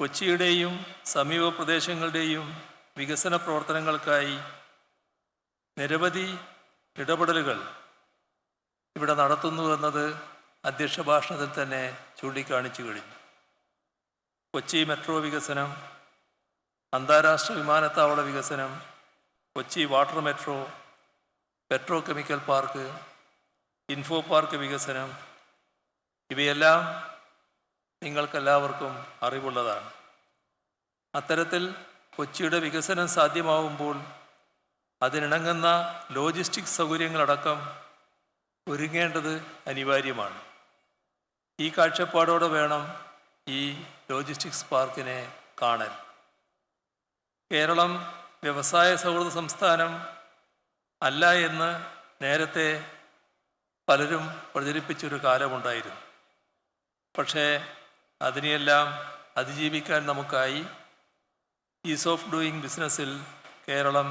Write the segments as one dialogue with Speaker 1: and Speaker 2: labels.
Speaker 1: കൊച്ചിയുടെയും സമീപ പ്രദേശങ്ങളുടെയും വികസന പ്രവർത്തനങ്ങൾക്കായി നിരവധി ഇടപെടലുകൾ ഇവിടെ നടത്തുന്നു എന്നത് അധ്യക്ഷ ഭാഷണത്തിൽ തന്നെ ചൂണ്ടിക്കാണിച്ചു കഴിഞ്ഞു. കൊച്ചി മെട്രോ വികസനം അന്താരാഷ്ട്ര വിമാനത്താവള വികസനം Kochi water metro petrochemical park info park വികസനം ഇവയെല്ലാം നിങ്ങൾക്കെല്ലാവർക്കും അറിവുള്ളതാണ്. അത്തരത്തിൽ കൊച്ചിയുടെ വികസനം സാധ്യമാവുമ്പോൾ അതിനിണങ്ങുന്ന ലോജിസ്റ്റിക് സൗകര്യങ്ങളടക്കം ഒരുങ്ങേണ്ടത് അനിവാര്യമാണ്. ഈ കാഴ്ചപ്പാടോടെ വേണം ഈ ലോജിസ്റ്റിക്സ് പാർക്കിനെ കാണാൻ കേരളം വ്യവസായ സൗഹൃദ സംസ്ഥാനം അല്ല എന്ന് നേരത്തെ പലരും പ്രചരിപ്പിച്ചൊരു കാലമുണ്ടായിരുന്നു. പക്ഷേ അതിനെയെല്ലാം അതിജീവിക്കാൻ നമുക്കായി ഈസ് ഓഫ് ഡൂയിങ് ബിസിനസ്സിൽ കേരളം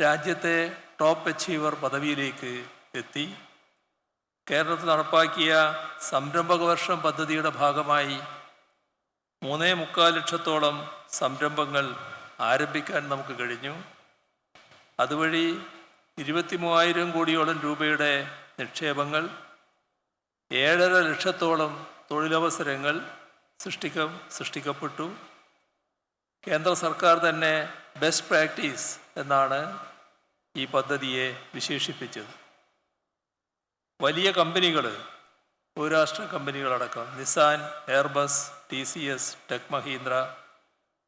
Speaker 1: രാജ്യത്തെ ടോപ്പ് അച്ചീവർ പദവിയിലേക്ക് എത്തി. കേരളത്തിൽ നടപ്പാക്കിയ സംരംഭക വർഷം പദ്ധതിയുടെ ഭാഗമായി മൂന്നേ മുക്കാൽ ലക്ഷത്തോളം സംരംഭങ്ങൾ ആരംഭിക്കാൻ നമുക്ക് കഴിഞ്ഞു. അതുവഴി ഇരുപത്തി മൂവായിരം കോടിയോളം രൂപയുടെ നിക്ഷേപങ്ങൾ ഏഴര ലക്ഷത്തോളം തൊഴിലവസരങ്ങൾ സൃഷ്ടിക്ക സൃഷ്ടിക്കപ്പെട്ടു. കേന്ദ്ര സർക്കാർ തന്നെ ബെസ്റ്റ് പ്രാക്ടീസ് എന്നാണ് ഈ പദ്ധതിയെ വിശേഷിപ്പിച്ചത്. വലിയ കമ്പനികൾ ബഹുരാഷ്ട്ര കമ്പനികളടക്കം Nissan Airbus T C S tech Mahindra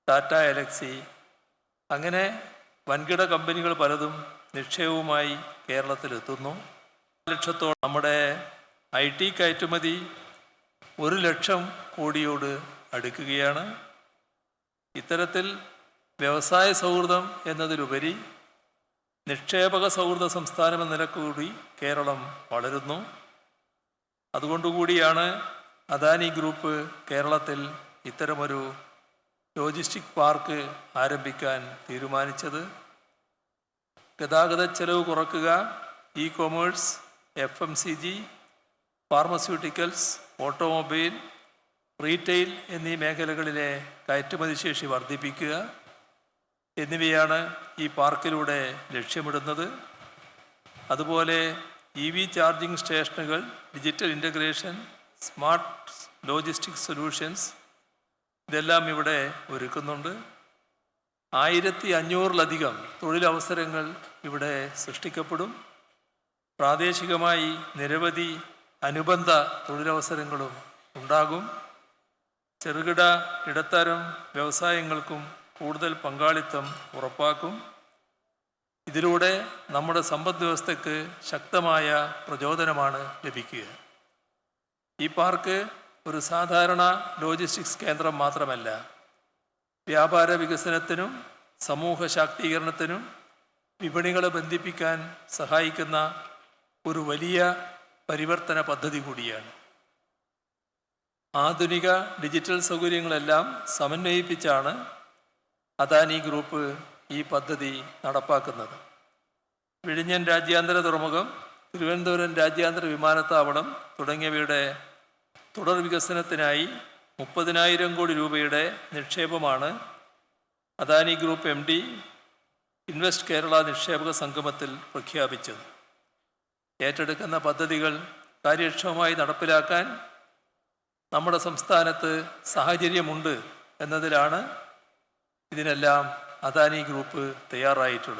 Speaker 1: Tata Elxsi അങ്ങനെ വൻകിട കമ്പനികൾ പലതും നിക്ഷേപവുമായി കേരളത്തിലെത്തുന്നു. ലക്ഷത്തോളം നമ്മുടെ ഐ ടി കയറ്റുമതി ഒരു ലക്ഷം കോടിയോട് അടുക്കുകയാണ്. ഇത്തരത്തിൽ വ്യവസായ സൗഹൃദം എന്നതിലുപരി നിക്ഷേപക സൗഹൃദ സംസ്ഥാനമെന്ന നിലക്കൂടി കേരളം വളരുന്നു. അതുകൊണ്ടുകൂടിയാണ് അദാനി ഗ്രൂപ്പ് കേരളത്തിൽ ഇത്തരമൊരു ലോജിസ്റ്റിക് പാർക്ക് ആരംഭിക്കാൻ തീരുമാനിച്ചത്. ഗതാഗത ചെലവ് കുറക്കുക e commerce F M C G pharmaceuticals automobile retail എന്നീ മേഖലകളിലെ കയറ്റുമതി ശേഷി വർദ്ധിപ്പിക്കുക എന്നിവയാണ് ഈ പാർക്കിലൂടെ ലക്ഷ്യമിടുന്നത്. അതുപോലെ ഇ വി ചാർജിംഗ് സ്റ്റേഷനുകൾ digital integration smart logistic solutions ഇതെല്ലാം ഇവിടെ ഒരുക്കുന്നുണ്ട്. ആയിരത്തി അഞ്ഞൂറിലധികം തൊഴിലവസരങ്ങൾ ഇവിടെ സൃഷ്ടിക്കപ്പെടും. പ്രാദേശികമായി നിരവധി അനുബന്ധ തൊഴിലവസരങ്ങളും ഉണ്ടാകും. ചെറുകിട ഇടത്തരം വ്യവസായങ്ങൾക്കും കൂടുതൽ പങ്കാളിത്തം ഉറപ്പാക്കും. ഇതിലൂടെ നമ്മുടെ സമ്പദ് വ്യവസ്ഥയ്ക്ക് ശക്തമായ പ്രചോദനമാണ് ലഭിക്കുക. ഈ പാർക്ക് ഒരു സാധാരണ ലോജിസ്റ്റിക്സ് കേന്ദ്രം മാത്രമല്ല. വ്യാപാര വികസനത്തിനും സമൂഹ ശാക്തീകരണത്തിനും വിപണികളെ ബന്ധിപ്പിക്കാൻ സഹായിക്കുന്ന ഒരു വലിയ പരിവർത്തന പദ്ധതി കൂടിയാണ്. ആധുനിക ഡിജിറ്റൽ സൗകര്യങ്ങളെല്ലാം സമന്വയിപ്പിച്ചാണ് അദാനി ഗ്രൂപ്പ് ഈ പദ്ധതി നടപ്പാക്കുന്നത്. വിഴിഞ്ഞൻ രാജ്യാന്തര തുറമുഖം തിരുവനന്തപുരം രാജ്യാന്തര വിമാനത്താവളം തുടങ്ങിയവയുടെ തുടർ വികസനത്തിനായി മുപ്പതിനായിരം കോടി രൂപയുടെ നിക്ഷേപമാണ് Adani group M D invest Kerala നിക്ഷേപക സംഗമത്തിൽ പ്രഖ്യാപിച്ചത്. ഏറ്റെടുക്കുന്ന പദ്ധതികൾ കാര്യക്ഷമമായി നടപ്പിലാക്കാൻ നമ്മുടെ സംസ്ഥാനത്ത് സാഹചര്യമുണ്ട് എന്നതിലാണ് ഇതിനെല്ലാം അദാനി ഗ്രൂപ്പ് തയ്യാറായിട്ടുള്ളത്.